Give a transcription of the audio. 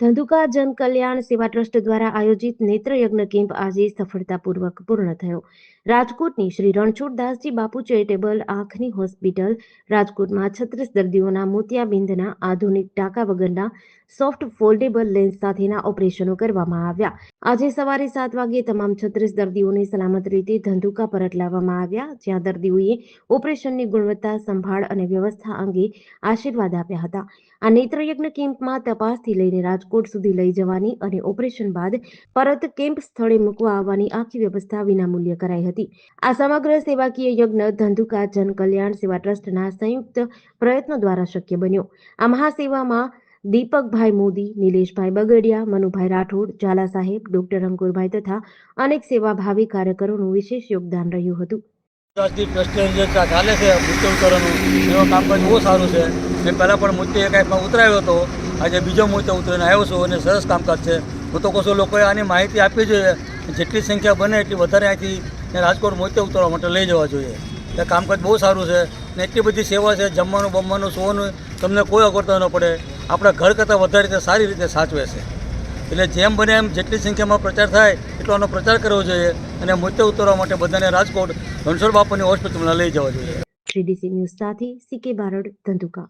ધંધુકા જનકલ્યાણ સેવા ટ્રસ્ટ દ્વારા આયોજિત નેત્રયજ્ઞ કેમ્પ આજે સફળતાપૂર્વક પૂર્ણ થયો. રાજકોટની શ્રી રણછોડદાસજી બાપુ ચેરિટેબલ આંખની હોસ્પિટલ, રાજકોટમાં છત્રીસ દર્દીઓના મોતિયાબિંદના આધુનિક ટાંકા વગરના સોફ્ટ ફોલ્ડેબલ લેન્સ સાથેના ઓપરેશનો કરવામાં આવ્યા. આજે સવારે સાત વાગ્યે તમામ છત્રીસ દર્દીઓને સલામત રીતે ધંધુકા પરત લાવવામાં આવ્યા, જ્યાં દર્દીઓએ ઓપરેશનની ગુણવત્તા સંભાળ અને વ્યવસ્થા અંગે આશીર્વાદ આપ્યા હતા. આ નેત્રયજ્ઞ કેમ્પમાં તપાસથી લઈને રાજકોટ સુધી લઈ જવાની અને ઓપરેશન બાદ પરત કેમ્પ સ્થળે મૂકવા આવવાની આખી વ્યવસ્થા વિનામૂલ્ય કરાઈ હતી. આ સમગ્ર સેવાકીય યજ્ઞ ધંધુકા જન સેવા ટ્રસ્ટના સંયુક્ત પ્રયત્નો દ્વારા શક્ય બન્યો. આ મહાસેવામાં દીપકભાઈ મોદી, નિલેશભાઈ બગડિયા, મનુભાઈ રાઠોડ, ઝાલા સાહેબ, ડોક્ટર અંકુરભાઈ તથા અનેક સેવાભાવી કાર્યકરોનું વિશેષ યોગદાન રહ્યું હતું. આજથી ટ્રસ્ટની જે ચાલે છે મૂર્તિ ઉતારવાનું એનું કામકાજ બહુ સારું છે. મેં પહેલાં પણ મૂર્તિ એક આઈપમાં ઉતરાયો હતો. આજે બીજો મૂર્તિ ઉતરીને આવ્યો છું અને સરસ કામકાજ છે. હું તો કહું લોકોએ આની માહિતી આપવી જોઈએ. જેટલી સંખ્યા બને એટલી વધારે અહીંથી રાજકોટ મૂર્તિ ઉતરવા માટે લઈ જવા જોઈએ. એ કામકાજ બહુ સારું છે ને એટલી બધી સેવા છે, જમવાનું, બમવાનું, સુવાનું, તમને કોઈ અગવડતા ન પડે. આપણા ઘર કરતાં વધારે રીતે સારી રીતે સાચવે છે. એટલે જેમ બને એમ જેટલી સંખ્યામાં પ્રચાર થાય, એટલો આનો પ્રચાર કરવો જોઈએ અને મૂર્તિ ઉતરવા માટે બધાને રાજકોટ રણછોડ બાપુની હોસ્પિટલમાં લઈ જવા જોઈએ. શ્રી ન્યૂઝ સાથે સીકે બારડ ધંધુકા.